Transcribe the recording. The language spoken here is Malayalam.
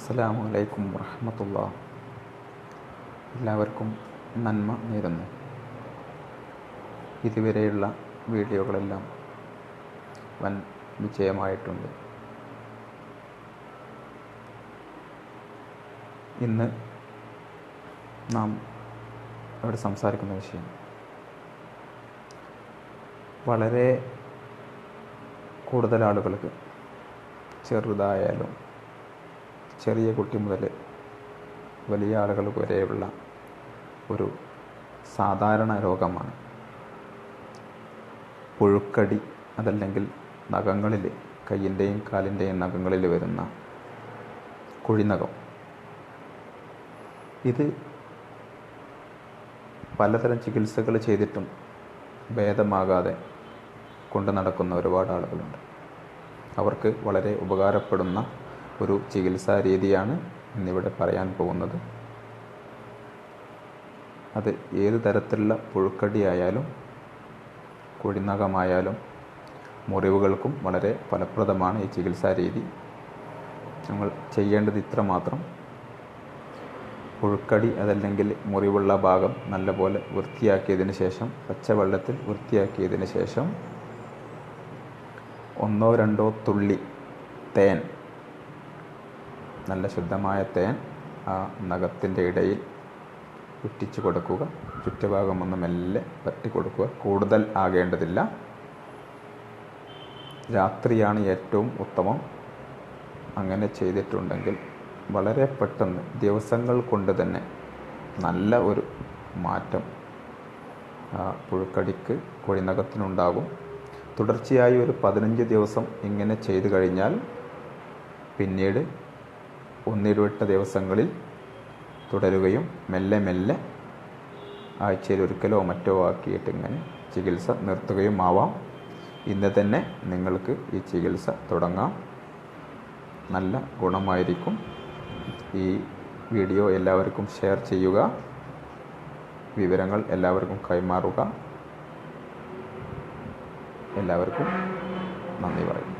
അസ്സലാമു അലൈക്കും വറഹമത്തുള്ള. എല്ലാവർക്കും നന്മ നേരുന്നു. ഇതുവരെയുള്ള വീഡിയോകളെല്ലാം വൻ വിജയമായിട്ടുണ്ട്. ഇന്ന് നാം ഇവിടെ സംസാരിക്കുന്ന വിഷയം വളരെ കൂടുതൽ ആളുകൾക്ക് ചെറുതായാലും ചെറിയ കുട്ടി മുതൽ വലിയ ആളുകൾ വരെയുള്ള ഒരു സാധാരണ രോഗമാണ്. പുഴുക്കടി അതല്ലെങ്കിൽ നഖങ്ങളിൽ കയ്യിന്റെയും കാലിന്റെയും നഖങ്ങളിൽ വരുന്ന കുഴിനഖം. ഇത് പലതരം ചികിത്സകൾ ചെയ്തിട്ടും ഭേദമാകാതെ കൊണ്ടു നടക്കുന്ന ഒരുപാട് ആളുകളുണ്ട്. അവർക്ക് വളരെ ഉപകാരപ്പെടുന്ന ഒരു ചികിത്സാ രീതിയാണ് ഇന്നിവിടെ പറയാൻ പോകുന്നത്. അത് ഏത് തരത്തിലുള്ള പുഴുക്കടിയായാലും കുഴിനകമായാലും മുറിവുകൾക്കും വളരെ ഫലപ്രദമാണ് ഈ ചികിത്സാ രീതി. നമ്മൾ ചെയ്യേണ്ടത് ഇത്ര മാത്രം. പുഴുക്കടി അതല്ലെങ്കിൽ മുറിവുള്ള ഭാഗം നല്ലപോലെ വൃത്തിയാക്കിയതിന് ശേഷം പച്ചവെള്ളത്തിൽ വൃത്തിയാക്കിയതിന് ശേഷം ഒന്നോ രണ്ടോ തുള്ളി തേൻ നല്ല ശുദ്ധമായ തേൻ ആ നഖത്തിന്റെ ഇടയിൽ ഉറ്റിച്ച് കൊടുക്കുക. ചുറ്റുഭാഗം ഒന്ന് മെല്ലെ പറ്റി കൊടുക്കുക. കൂടുതൽ ആകേണ്ടതില്ല. രാത്രിയാണ് ഏറ്റവും ഉത്തമം. അങ്ങനെ ചെയ്തിട്ടുണ്ടെങ്കിൽ വളരെ പെട്ടെന്ന് ദിവസങ്ങൾ കൊണ്ട് തന്നെ നല്ല ഒരു മാറ്റം പുഴുക്കടിക്ക് കൊഴിനകത്തിനുണ്ടാകും. തുടർച്ചയായി ഒരു പതിനഞ്ച് ദിവസം ഇങ്ങനെ ചെയ്തു കഴിഞ്ഞാൽ പിന്നീട് ഒന്നിരുവട്ട ദിവസങ്ങളിൽ തുടരുകയും മെല്ലെ മെല്ലെ ആഴ്ചയിൽ ഒരിക്കലോ മറ്റോ ആക്കിയിട്ട് ഇങ്ങനെ ചികിത്സ നിർത്തുകയും ആവാം. ഇന്ന് തന്നെ നിങ്ങൾക്ക് ഈ ചികിത്സ തുടങ്ങാം. നല്ല ഗുണമായിരിക്കും. ഈ വീഡിയോ എല്ലാവർക്കും ഷെയർ ചെയ്യുക. വിവരങ്ങൾ എല്ലാവർക്കും കൈമാറുക. എല്ലാവർക്കും നന്ദി പറയും